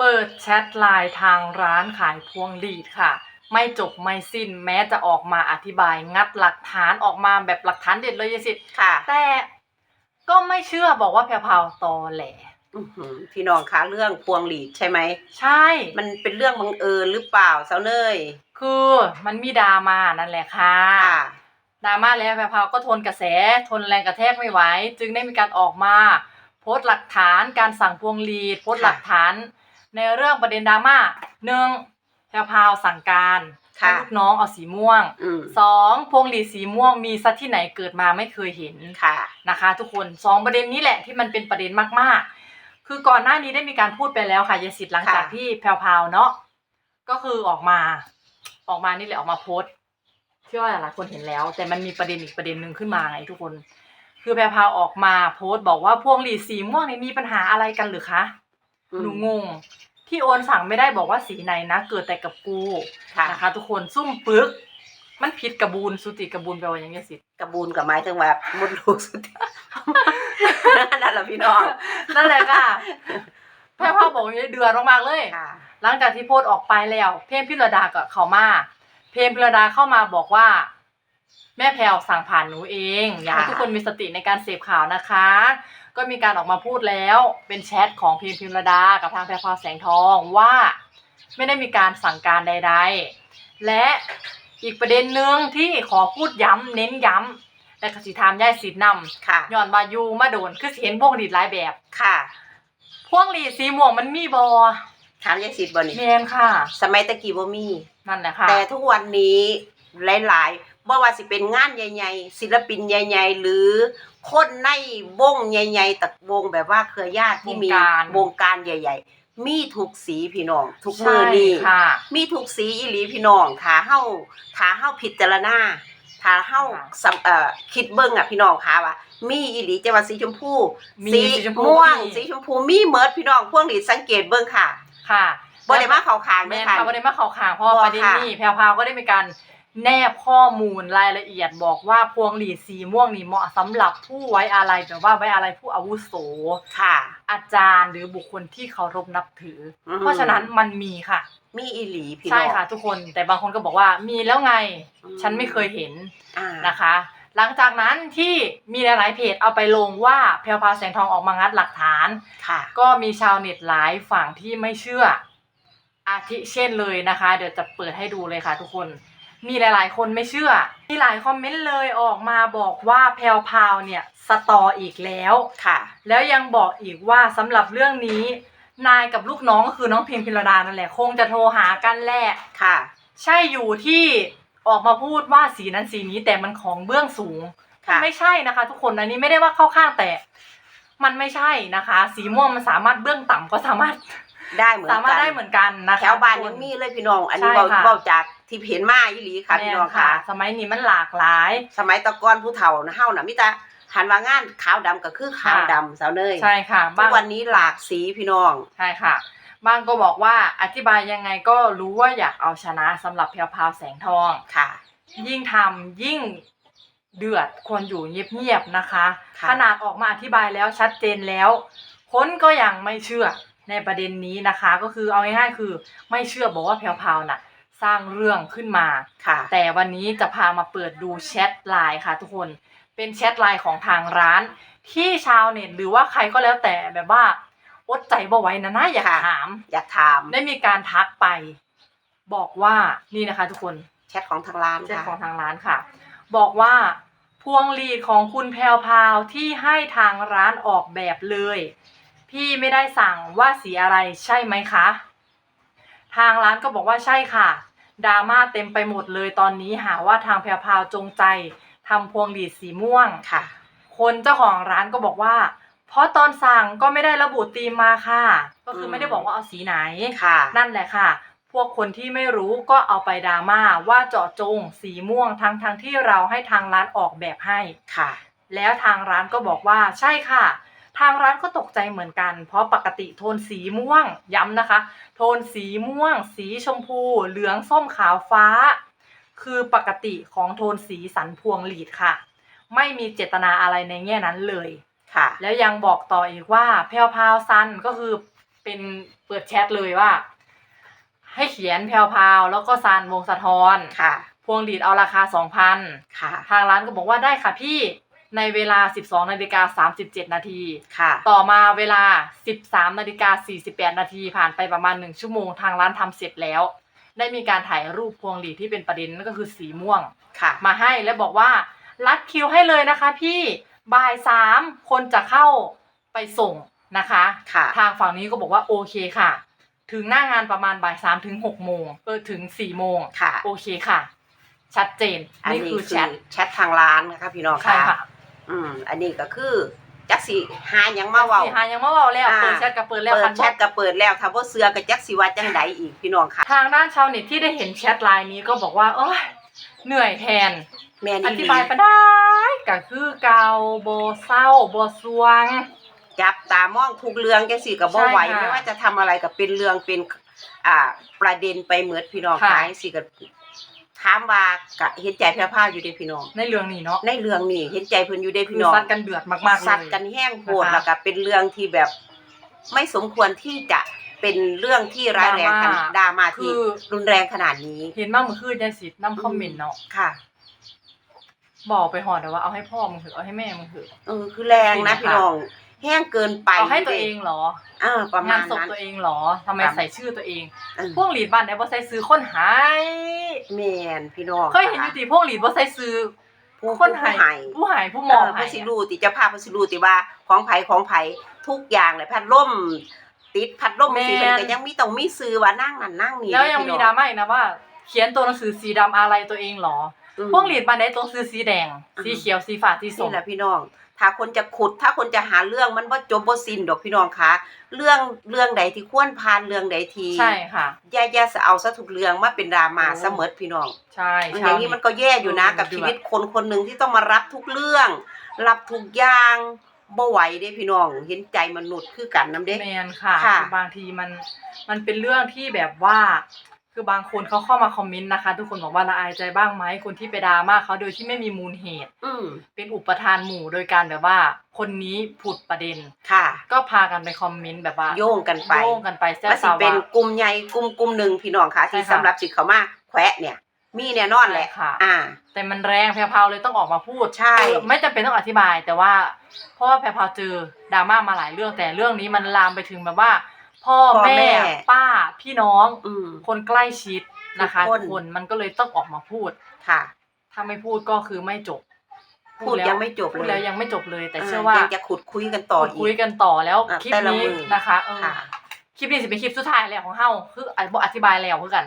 เปิดแชทไลน์ทางร้านขายพวงหลีดค่ะ ไม่จบไม่สิ้นแม้จะออกมาอธิบายงัดหลักฐานออกมาแบบหลักฐานเด็ดเลยยายสิทธิ์ค่ะแต่ก็ไม่เชื่อบอกว่าแพรวๆตอแหลอื้อหือพี่น้องคะเรื่องพวงหลีดใช่ไหม ใช่ มันเป็นเรื่องบังเอิญหรือเปล่าสาวเนยคือมันมีดราม่านั่นแหละค่ะค่ะดราม่าแล้วแพรวๆก็ทนกระแส ทนแรงกระแทกไม่ไหว จึงได้มีการออกมา โพสต์หลักฐานการสั่งพวงหลีด โพสต์หลักฐาน ในเรื่องประเด็นดราม่าหนึ่งแพรวๆสั่งการให้ค่ะลูกน้องเอาสีม่วงอืมสองพวงหลีดสีม่วงมีซะที่ไหนเกิดมาไม่เคยเห็น ค่ะ นะคะทุกคนสองประเด็นนี้แหละที่มันเป็นประเด็นมากๆ คือก่อนหน้านี้ได้มีการพูดไปแล้วค่ะยายสิทธิ์หลังจากค่ะ ที่แพรวๆเนาะก็คือออกมา ออกมานี่แหละออกมาโพสต์เชื่อว่าหลายคนเห็นแล้ว แต่มันมีประเด็นอีกประเด็นหนึ่งขึ้นมาไงทุกคน คือแพรวๆออกมาโพสต์บอกว่าพวงหลีดสีม่วงนี่มีปัญหาอะไรกันหรือคะอืม หนูงง ที่โอนสั่งไม่ได้บอกว่าสีไหนนะ เกิดแต่กับกูค่ะ นะคะ ทุกคนซุ่มปึก มันผิดกระบูนสุติกระบูนแปลว่าอย่างเงี้ยสิกระบูนกับไม้ถึงว่ามุดลูกสุดนั่นแหละพี่น้องนั่นแหละค่ะแพรพ่อบอกอย่างนี้เดือดมากๆเลยค่ะ หลังจากที่โพสต์ออกไปแล้ว เพมพิรดาก็เข้ามา เพมพิรดาเข้ามาบอกว่า แม่แพรวสั่งผ่านหนูเอง อยากให้ค่ะทุกคนมีสติในการเสพข่าวนะคะ ก็มีการออกมาพูดแล้วเป็นแชทของเพมพิรดา กับทางแพรพราวแสงทองว่าไม่ได้มีการสั่งการใด ๆ และอีกประเด็นหนึ่งที่ขอพูดย้ำเน้นย้ำแต่กสิถามย่ายสิทธิ์นำค่ะ ย้อนมายูมาโดนคือสิเห็นพวงหลีดหลายแบบค่ะ พวงหลีดสีม่วงมันมีบอถามยายสิทธิ์บ่นี่แมนค่ะ สมัยตะกี้บ่มีนั่นแหละค่ะ แต่ทุกวันนี้หลายๆ บ่ว่าสิเป็นงานใหญ่ๆศิลปินใหญ่ ๆ หรือคนในวงใหญ่ ๆตะวงแบบว่าเครือญาติที่มีวงการ วงการใหญ่ ๆ มีทุกสีพี่น้อง ทุกมือนี่ ใช่ค่ะ มีทุกสีอีหลีพี่น้องถ้าเฮาถ้าเฮาพิจารณาถ้าเฮาค่ะสำเอ่อคิดเบิ่งอะพี่น้องค่ะว่า มีอีหลีจะว่าสีชมพูมีสีสีชมพูม่วง มี สีชมพูมีเมิดพี่น้องพวกนี้สังเกตเบิ่งค่ะค่ะบ่ได้มาเข้าข้างแมเด้นอค่ะค่ะประเด็นมาข่าวข่างเพราะว่าบ่ประเด็นค่ะนี้แพรวพราวก็ได้มีการ แนบข้อมูลรายละเอียดบอกว่าพวงหลีดสีม่วงนี่เหมาะสำหรับผู้ไว้อาลัยแบบว่าไว้อาลัยผู้อาวุโส ค่ะ อาจารย์หรือบุคคลที่เคารพนับถือออืมเพราะฉะนั้นมันมีค่ะ มีอีหลีพี่น้อง ใช่ค่ะ ทุกคนแต่บางคนก็บอกว่ามีแล้วไง อืม ฉันไม่เคยเห็นอ่านะคะ หลังจากนั้นที่มีหลายๆเพจเอาไปลงว่าแพรวพราวแสงทองออกมางัดหลักฐาน ค่ะ ก็มีชาวเน็ตหลายฝั่งที่ไม่เชื่อ อาทิเช่นเลยนะคะ เดี๋ยวจะเปิดให้ดูเลยค่ะทุกคน มีหลาย ๆ คนไม่เชื่อ มีหลายคอมเมนต์เลยออกมาบอกว่าแพรวพราวเนี่ยสตออีกแล้วค่ะ แล้วยังบอกอีกว่าสำหรับเรื่องนี้ นายกับลูกน้องก็คือน้องพิมพิรดานั่นแหละคงจะโทรหากันแหละค่ะ ใช่อยู่ที่ออกมาพูดว่าสีนั้นสีนี้แต่มันของเบื้องสูงค่ะไม่ใช่นะคะ ทุกคนอันนี้ไม่ได้ว่าเข้าข้างแต่ มันไม่ใช่นะคะ สีม่วงมันสามารถเบื้องต่ำก็สามารถได้เหมือนสามารถกันได้เหมือนกันนะคะแถวบ้านทุกคยังมีเลยพี่น้อง อันนี้ใช่เบาค่ะเบาจาก ที่เห็นมาอีหลีค่ะพี่น้องแม่ค่ะ สมัยนี้มันหลากหลาย สมัยแตะกอนผู้เฒ่านะเฮาน่ะมิตาหันว่างานขาวดำก็คือขาวค่ะดำสาวเนยใช่ค่ะทุบากงวันนี้หลากสีพี่น้องใช่ค่ะบางก็บอกว่าอธิบายยังไงก็รู้ว่าอยากเอาชนะสำหรับแพรวพราวแสงทองค่ะ ยิ่งทำยิ่งเดือดควรอยู่เงียบๆนะคะค่ะขนาดออกมาอธิบายแล้วชัดเจนแล้วคนก็ยังไม่เชื่อในประเด็นนี้นะคะ ก็คือเอาง่ายๆคือไม่เชื่อบอกว่าแพรวๆน่ะ สร้างเรื่องขึ้นมาค่ะ แต่วันนี้จะพามาเปิดดูแชทไลน์ค่ะทุกคนเป็นแชทไลน์ของทางร้าน ที่ชาวเน็ตหรือว่าใครก็แล้วแต่แบบว่าอดใจบ่ไหว้นะนะอยากค่ะ ถาม อยากถามได้มีการทักไป บอกว่านี่นะคะ ทุกคน แชทของทางร้านเจ้าค่ะ ของทางร้านค่ะ บอกว่าพวงหลีดของคุณแพรวพราวที่ให้ทางร้านออกแบบเลย พี่ไม่ได้สั่งว่าสีอะไรใช่ไหมคะ ทางร้านก็บอกว่าใช่ค่ะ ดราม่าเต็มไปหมดเลยตอนนี้หาว่าทางแพรวพราวจงใจทำพวงหลีดสีม่วง ค่ะ คนเจ้าของร้านก็บอกว่า เพราะตอนสั่งก็ไม่ได้ระบุธีมมาค่ะ ก็คือม ไม่ได้บอกว่าเอาสีไหน ค่ะ นั่นแหละค่ะ พวกคนที่ไม่รู้ก็เอาไปดราม่าว่าเจาะจงสีม่วงทั้งทงๆที่เราให้ทางร้านออกแบบให้ ค่ะ แล้วทางร้านก็บอกว่าใช่ค่ะ ทางร้านก็ตกใจเหมือนกัน เพราะปกติโทนสีม่วงย้ำนะคะ โทนสีม่วง สีชมพู เหลืองส้มขาวฟ้า คือปกติของโทนสีสันพวงหลีดค่ะ ไม่มีเจตนาอะไรในแง่นั้นเลยค่ะ แล้วยังบอกต่ออีกว่าแพรวพราวซันก็คือเป็นเปิดแชทเลยว่า ให้เขียนแพรวพราวแล้วก็ซานวงสะท้อนค่ะ พวงหลีดเอาราคาสองพันค่ะ ทางร้านก็บอกว่าได้ค่ะพี่ ในเวลา 12นาฬิกา37 นาทีค่ะ ต่อมาเวลา 13นาฬิกา48 นาทีผ่านไปประมาณ 1 ชั่วโมงทางร้านทำเสร็จแล้ว ได้มีการถ่ายรูปพวงหลีดที่เป็นประเด็นนั่นก็คือสีม่วงค่ะ มาให้และบอกว่ารัดคิวให้เลยนะคะ พี่บ่ายสามคนจะเข้าไปส่งนะคะค่ะ ทางฝั่งนี้ก็บอกว่าโอเคค่ะ ถึงหน้างานประมาณบ่ายสามถึงหกโมงเออถึงสี่โมงค่ะ โอเคค่ะ ชัดเจนอันนี่นี้คืคืออแชทแชททางร้านนะคะพี่น้องใช่ค่ะ อืมอันนี้ก็คือจักสิหาหยังมาเว้า สี่หายังไม่เว้าแล้วอ่า เปิดแชทกับเปิดแล้วเปิคัดนแชทก็เปิดแล้วถ้าบ่เสือก็จักสิว่าจังใดอีกพี่น้องค่ะ ทางด้านชาวเน็ตที่ได้เห็นแชทไลน์นี้ก็บอกว่าโอ้ยเหนื่อยแทน แม่นออีหธิลีบายไปได้ก็คือเกาโบเศร้าโบสวง จับตามองทุกเรื่องจังซี่ก็บ่ใช่ไหวค่ะไม่ว่าจะทำอะไรก็เป็นเรื่องเป็นอ่าประเด็นไปเหมือนพี่น้องค่ะขายสิก็ ถามว่าก็เห็นใจแพร่พราวอยู่เด้พี่น้อง ในเรื่องนี้เนาะในเรื่องนี้เห็นใจเพิ่นอยู่เด้คืพี่อน้องซัดกันเดือดมากๆเลย สัตว์กันแห้งโหดนะคะ แล้วก็เป็นเรื่องที่แบบ ไม่สมควรที่จะเป็นเรื่องที่ร้ายแรงขนาดดราม่าคืที่อรุนแรงขนาดนี้เห็นมาเมื่อคืนยายสิทธิ์นำคอมเมนต์เนาะค่ะบอกไปหอดแต่ว่าเอาให้พ่อมึงเถอะเอาให้แม่มึงเถอะ เออคือแรงนะจริงๆพี่น้อง แห้งเกินไปเอาให้ตัวเองเหรอเออประงามาณนศพนั้น ตัวเองเหรอทำไมครับใส่ชื่อตัวเองเออพวงหลีดบ้านไหนบ่ใส่ซื้อคนหายแมนพี่น้องเคยเห็นอยู่ติพวงหลีดบ่ใส่ซื้อผู้คนผู้หายหายผู้หายผู้หมเอองอหาผู้ยสิรู้ติเจะพาพผู้สิรู้ติว่าของไผของไผทุกอย่างเลยพัดลมติดพัดลมสิเป็นก็ยังมีต้องมีซื้อว่านั่งนั่นนั่งนี่แล้วยังพี่มีน้อดราม่าอีกนะว่า เขียนตัวหนังสือสีดำอะไรตัวเองเหรออืมพวงหลีดบ้านไหนตัวซื้อสีแดงอืมสีเขียวสีฟ้าสีส้นี่ม แหละพี่น้อง ถ้าคนจะขุด ถ้าคนจะหาเรื่องมันบ่จบบ่สิ้นดอกพี่น้องคะเรื่องเรื่องใดที่ควรผ่านเรื่องใดที่ใช่ค่ะอย่าอย่าจะเอาซะทุกเรื่องมาเป็นดราม่าโอ้เสมอพี่น้อง ใช่อชาวย่างนี้มันก็แย่อยู่นะเออกับเดือดชีวิตคนคนหนึ่งที่ต้องมารับทุกเรื่อง รับทุกอย่างบ่ไหวเด้พี่น้อง เห็นใจมนุษย์คือกันนํเด้แมนค่ะค่ะคือบางทีมันมันเป็นเรื่องที่แบบว่า คือบางคนเขาเข้ามาคอมเมนต์นะคะ ทุกคนบอกว่าละอายใจบ้างไหมคนที่ไปดราม่าเขาโดยที่ไม่มีมูลเหตุ อืมเป็นอุปทานหมู่โดยการแบบว่า คนนี้ผุดประเด็น ค่ะ ก็พากันไปคอมเมนต์แบบว่าโยงกันไปโยงกันไปแซ่บมันสิสาเป็นวะ กลุ่มใหญ่กลุ่มกลุ่มหนึ่งพี่น้องค่ะ ที่ใช่ค่ะ สำหรับสิเขามาแขวะเนี่ย มีแน่นอนแหละใช่ค่ะ อ่า แต่มันแรงแพรพราวเลยต้องออกมาพูดใช่ คือไม่จำเป็นต้องอธิบายแต่ว่า เพราะว่าแพรพราวเจอดราม่ามาหลายเรื่องแต่เรื่องนี้มันลามไปถึงแบบว่า พ่อพ่อแม่ แม่ ป้าพี่น้อง อืม คนใกล้ชิดนะคะทุกคนทุกคนมันก็เลยต้องออกมาพูด ค่ะ ถ้าไม่พูดก็คือไม่จบพูดแล้วยังไม่จบพูดเลแล้ยวยังไม่จบเลย แต่อ่เชื่อว่ายังจะขุดคุยกันต่อพูดอีคุยกกันต่อแล้วอะคลิปแต่ละนี้มือ นะคะเออค่ะ คลิปนี้สิเป็นคลิปสุดท้ายแล้วของเฮาคืออะบ่อธิบายแล้วคือกัน